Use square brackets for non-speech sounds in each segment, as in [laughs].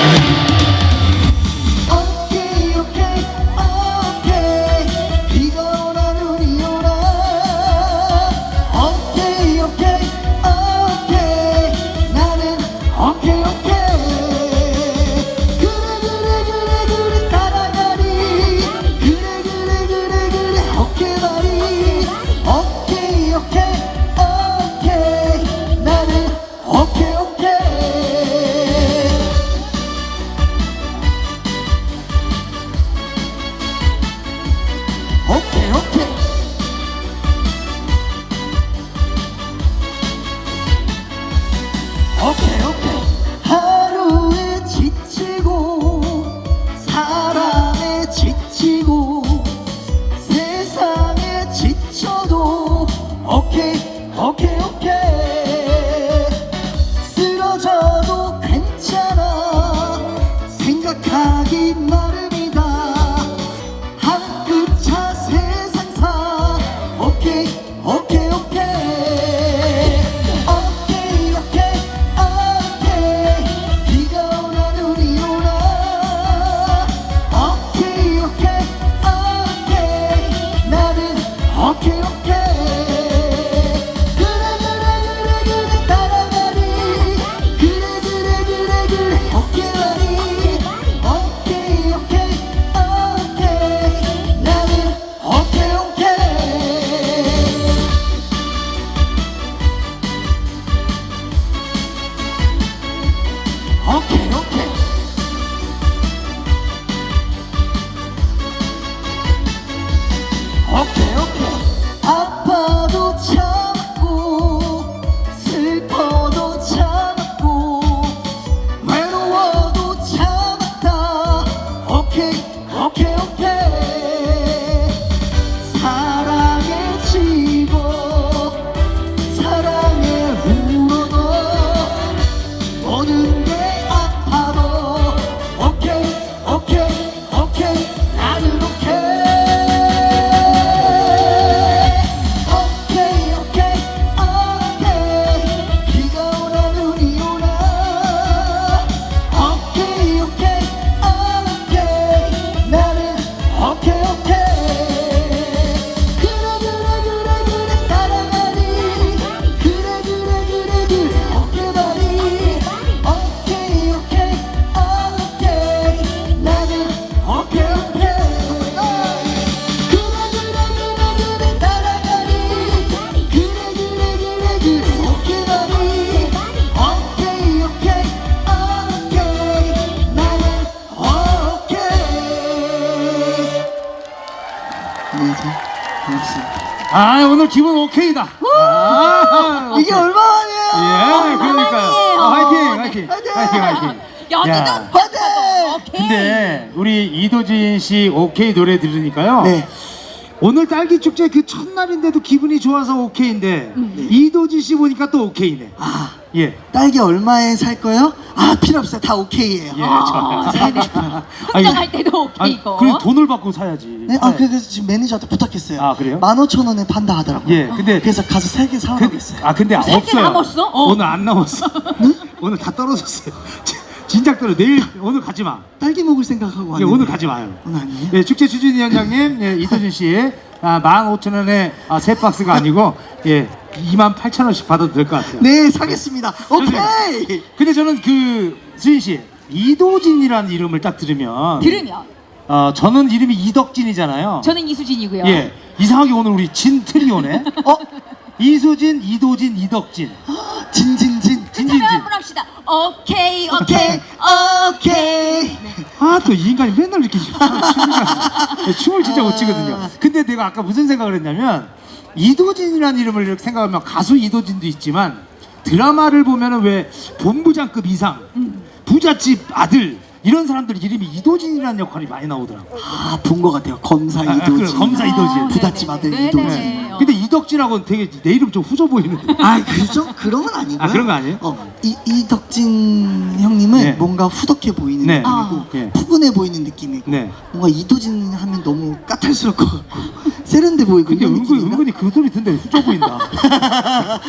오케 오케 오늘 기분 오케이다. 아, 이게 얼마만이에요? 예, 그러니까요. 아, 화이팅, 화이팅, 화이팅! 화이팅, 화이팅. 여기도 야, 화이팅! 오케이. 근데 우리 이도진 씨 오케이 노래 들으니까요. 네. 오늘 딸기 축제 그 첫날인데도 기분이 좋아서 오케이인데 이도진 씨 보니까 또 오케이네. 아 예. 딸기 얼마에 살 거예요? 아 필요 없어요 다 오케이예요 예, 아, 저. 사야 되겠다. 흑당할 때도 아니, 오케이고. 그래 돈을 받고 사야지. 네, 아 그래서 지금 매니저한테 부탁했어요 아, 그래요? 만 오천 원에 판다 하더라고요 예, 근데 그래서 가서 세개 사오라고 그, 했어요 아 근데 세개 없어요. 남았어? 어. 오늘 안 남았어. [laughs] 오늘 다 떨어졌어요. [laughs] 진작 떨어. 내일 오늘 가지 마. 딸기 먹을 생각하고 예, 왔는데 오늘 가지 마요. 오늘 아니에요? 예, 축제 추진 위원장님 예, 이도준 씨 아, 15,000원에 아, 세 박스가 아니고 예, 28,000원씩 받아도 될 것 같아요. 네 사겠습니다 오케이 근데 저는 그 수진 씨 이도진이라는 이름을 딱 들으면 들으면 어, 저는 이름이 이덕진이잖아요. 저는 이수진이고요. 예, 이상하게 오늘 우리 진 트리오네. 어 이수진, 이도진, 이덕진. 진진 합시다. 오케이 오케이. 오케이 아 또 이 인간이 맨날 이렇게 춤을, 춤을 진짜 못 추거든요. 근데 내가 아까 무슨 생각을 했냐면 이도진이라는 이름을 이렇게 생각하면 가수 이도진도 있지만 드라마를 보면은 왜 본부장급 이상, 부잣집 아들 이런 사람들 이름이 이도진이라는 역할이 많이 나오더라고. 아 본 것 같아요 검사 아, 이도진 그래, 검사 이도진. 부잣집 아들 네네. 이도진 네. 근데 이덕진하고는 되게 내 이름 좀 후져 보이는데. 아 그죠? 그런 건 아니고요. 아, 그런 거 아니에요? 어, 이 이덕진 형님은 네. 뭔가 후덕해 보이는 네. 느낌이고 아. 네. 푸근해 보이는 느낌이고 네. 뭔가 이도진 하면 너무 까탈스러울 것 같고 세련돼 보이고 근데 은근, 느낌인가? 은근히 그 소리 듣는데 후져 보인다. [laughs]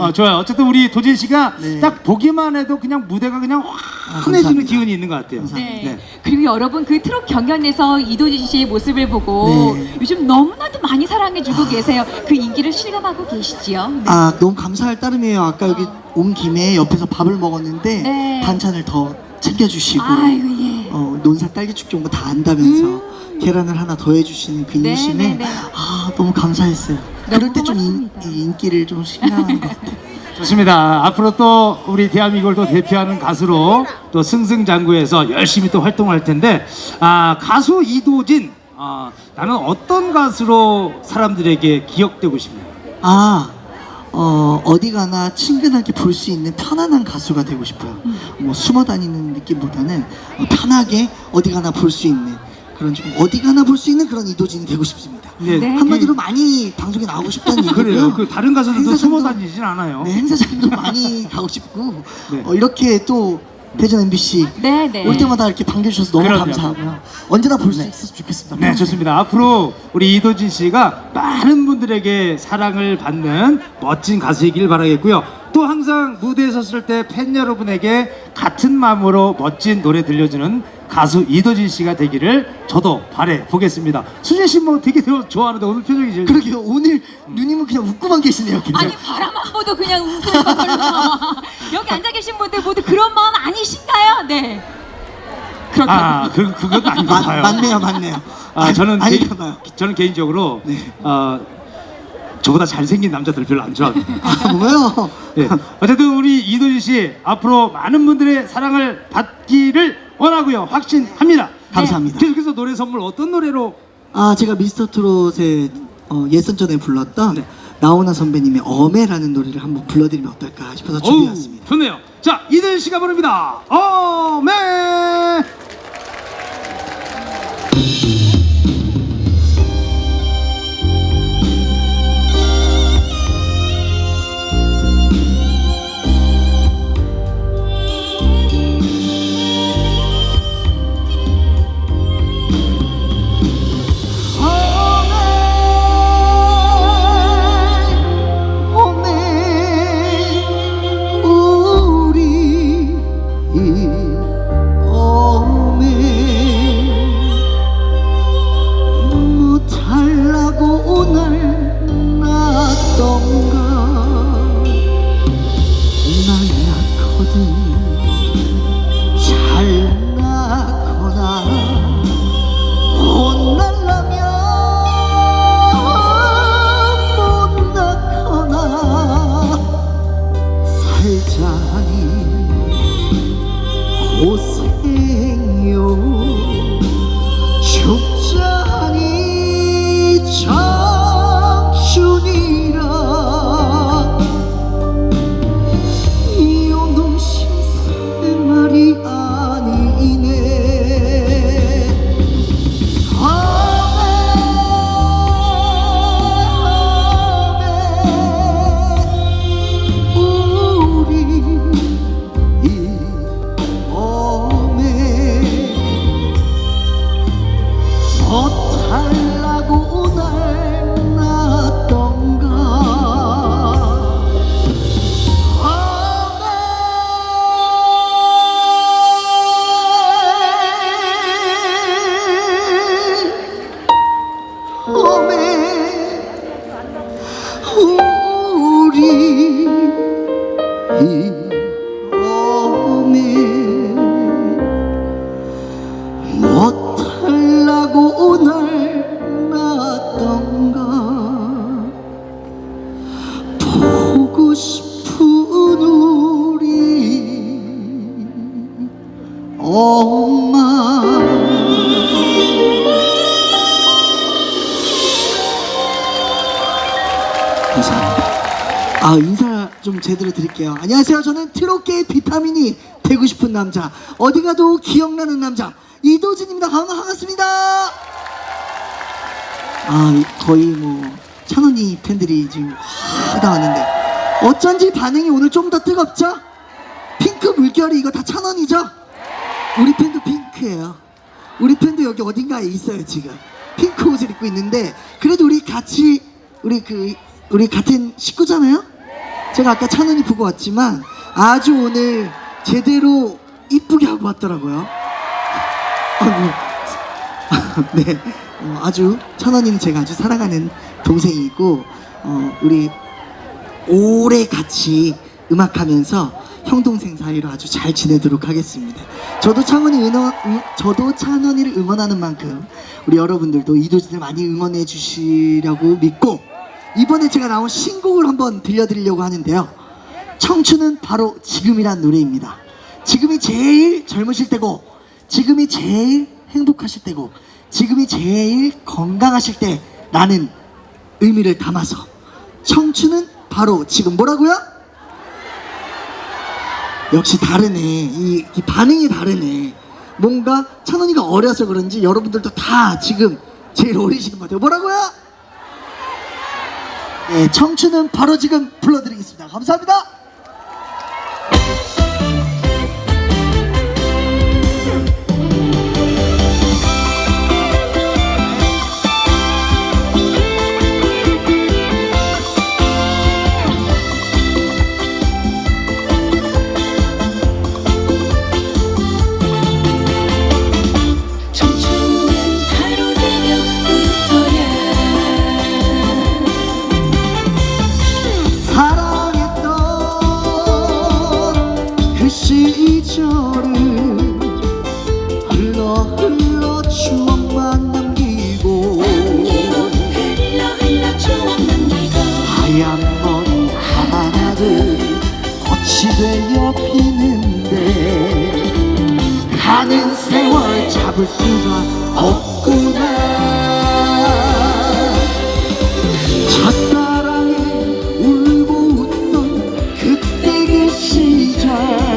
아, 좋아요. 어쨌든 우리 도진 씨가 네. 딱 보기만 해도 그냥 무대가 그냥 아, 환해지는 감사합니다. 기운이 있는 것 같아요. 네. 네. 그리고 여러분 그 트롯 경연에서 이도진 씨의 모습을 보고 네. 요즘 너무나도 많이 사랑해주고 계세요. 그 인기를 실감하고 계시지요. 네. 아 너무 감사할 따름이에요. 아까 여기 온 김에 옆에서 밥을 먹었는데 네. 반찬을 더 챙겨주시고 아이고 예. 어, 논산 딸기축제 온거다 안다면서 계란을 하나 더 해주시는 그 음. 네, 인심에 네, 네. 아 너무 감사했어요. 그럴 때 좀 고맙습니다. 인기를 좀 실감하는 것 같아요. [laughs] 좋습니다. 앞으로 또 우리 대한민국을 또 대표하는 가수로 또 승승장구해서 열심히 또 활동할 텐데 아 가수 이도진 아 나는 어떤 가수로 사람들에게 기억되고 싶나요? 아, 어, 어디 가나 친근하게 볼 수 있는 편안한 가수가 되고 싶어요. 뭐 숨어 다니는 느낌보다는 어, 편하게 어디 가나 볼 수 있는 그런 좀 어디 가나 볼 수 있는 그런 이도진이 되고 싶습니다. 네, 네. 한마디로 많이 방송에 나오고 싶다는 [laughs] 얘기고요. 그래요. 그 다른 가수들도 행사장도- 숨어 다니진 않아요. 네, 행사장도 많이 [laughs] 가고 싶고 네. 어, 이렇게 또 대전 MBC 네, 네. 올 때마다 이렇게 반겨주셔서 너무 그럼요. 감사하고요. 언제나 볼 수 있었으면 좋겠습니다. 네, 좋습니다. 앞으로 우리 이도진 씨가 많은 분들에게 사랑을 받는 멋진 가수이길 바라겠고요. 또 항상 무대에 섰을 때 팬 여러분에게 같은 마음으로 멋진 노래 들려주는 가수 이도진 씨가 되기를 저도 바래 보겠습니다. 수진 씨 뭐 되게 좋아하는데 오늘 표정이 제일 그러게요. 오늘 누님은 그냥 웃고만 계시네요. 굉장히. 아니 바라만 보도 그냥 거 별로 나와. 여기 앉아 계신 분들 모두 그런 마음 아니신가요? 네. 그렇게. 아, 그 그건 아닌가 맞, 봐요. 맞네요, 맞네요. 아, 저는 아니, 개인, 가 봐요. 저는 개인적으로 네. 어, 저보다 잘생긴 남자들 별로 안 좋아합니다. 아, 뭐요? 예. 어쨌든 우리 이도진 씨 앞으로 많은 분들의 사랑을 받기를 원하고요. 확신합니다. 감사합니다. 계속해서 노래 선물 어떤 노래로? 아, 제가 미스터 트롯의 어, 예선전에 불렀던 네. 나훈아 선배님의 어메라는 노래를 한번 불러드리면 어떨까 싶어서 준비했습니다. 어우, 좋네요. 자, 이도진 씨가 부릅니다. 어메 엄마. 아 인사 좀 제대로 드릴게요. 안녕하세요. 저는 트롯계의 비타민이 되고 싶은 남자, 어디 가도 기억나는 남자 이도진입니다. 반- 반갑습니다. 아 이- 거의 뭐 찬원이 팬들이 지금 다 왔는데 어쩐지 반응이 오늘 좀 더 뜨겁죠? 핑크 물결이 이거 다 찬원이죠? 우리 팬도 핑크예요. 우리 팬도 여기 어딘가에 있어요 지금. 핑크 옷을 입고 있는데 그래도 우리 같이 우리 그 우리 같은 식구잖아요. 제가 아까 찬원이 보고 왔지만 아주 오늘 제대로 이쁘게 하고 왔더라고요. 아이고. [laughs] 네, 어, 아주 찬원이는 제가 아주 사랑하는 동생이고 어, 우리 오래 같이 음악하면서 형 동생 사이로 아주 잘 지내도록 하겠습니다. 저도 찬원이 응원, 응- 저도 찬원이를 응원하는 만큼 우리 여러분들도 이도진을 많이 응원해 주시려고 믿고 이번에 제가 나온 신곡을 한번 들려드리려고 하는데요. 청춘은 바로 지금이란 노래입니다. 지금이 제일 젊으실 때고, 지금이 제일 행복하실 때고, 지금이 제일 건강하실 때라는 의미를 담아서 청춘은 바로 지금 뭐라고요? 역시 다르네. 이, 이 반응이 다르네. 뭔가 찬원이가 어려서 그런지 여러분들도 다 지금 제일 어리시는 것 같아요. 뭐라고요? 네, 청춘은 바로 지금 불러드리겠습니다. 감사합니다. 잡을 수가 없구나. 첫사랑에 울고 웃던 그때 그 시절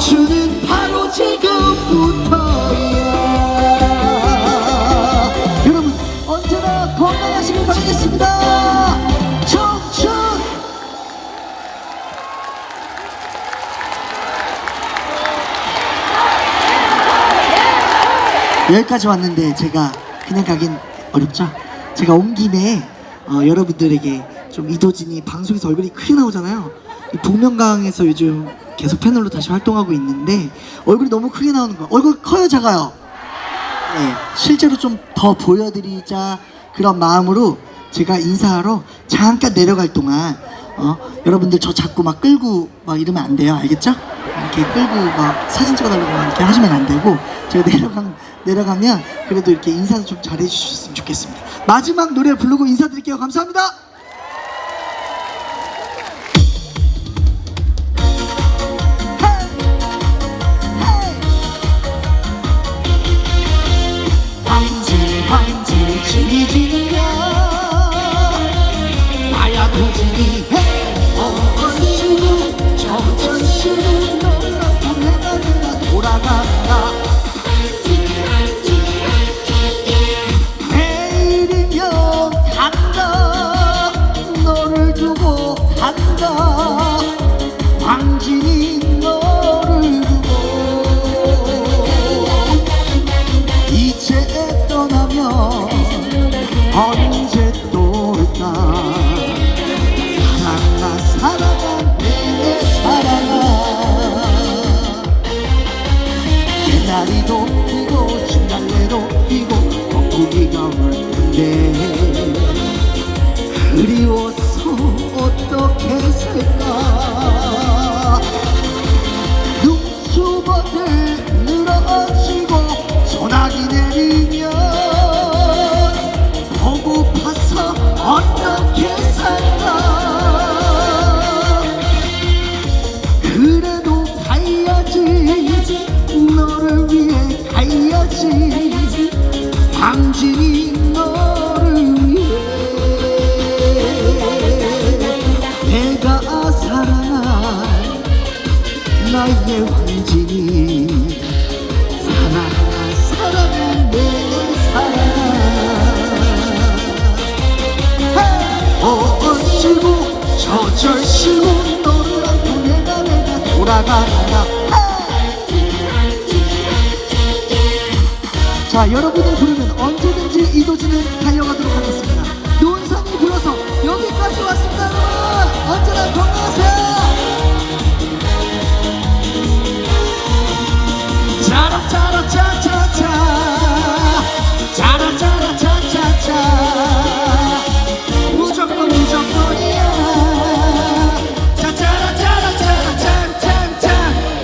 청춘은 바로 지금부터야 여러분 언제나 건강하시길 바라겠습니다 청춘 여기까지 왔는데 제가 그냥 가긴 어렵죠. 제가 온 김에 어, 여러분들에게 좀 이도진이 방송에서 얼굴이 크게 나오잖아요. 이 복면가왕에서 요즘 계속 패널로 다시 활동하고 있는데 얼굴이 너무 크게 나오는 거예요. 얼굴 커요, 작아요? 네, 실제로 좀 더 보여드리자 그런 마음으로 제가 인사하러 잠깐 내려갈 동안 어? 여러분들 저 자꾸 막 끌고 막 이러면 안 돼요. 알겠죠? 이렇게 끌고 막 사진 찍어달라고 막 이렇게 하시면 안 되고 제가 내려가면 내려가면 그래도 이렇게 인사도 좀 잘해 주셨으면 좋겠습니다. 마지막 노래 부르고 인사드릴게요. 감사합니다. 그리워서 어떻게 살까? 눈수버들 늘어지고 소나기 내리면 돌아가라. 자 여러분이 부르면 언제든지 이도진은 달려가도록 하겠습니다. 논산이 불어서 여기까지 왔습니다. 여러분 언제나 건강하세요.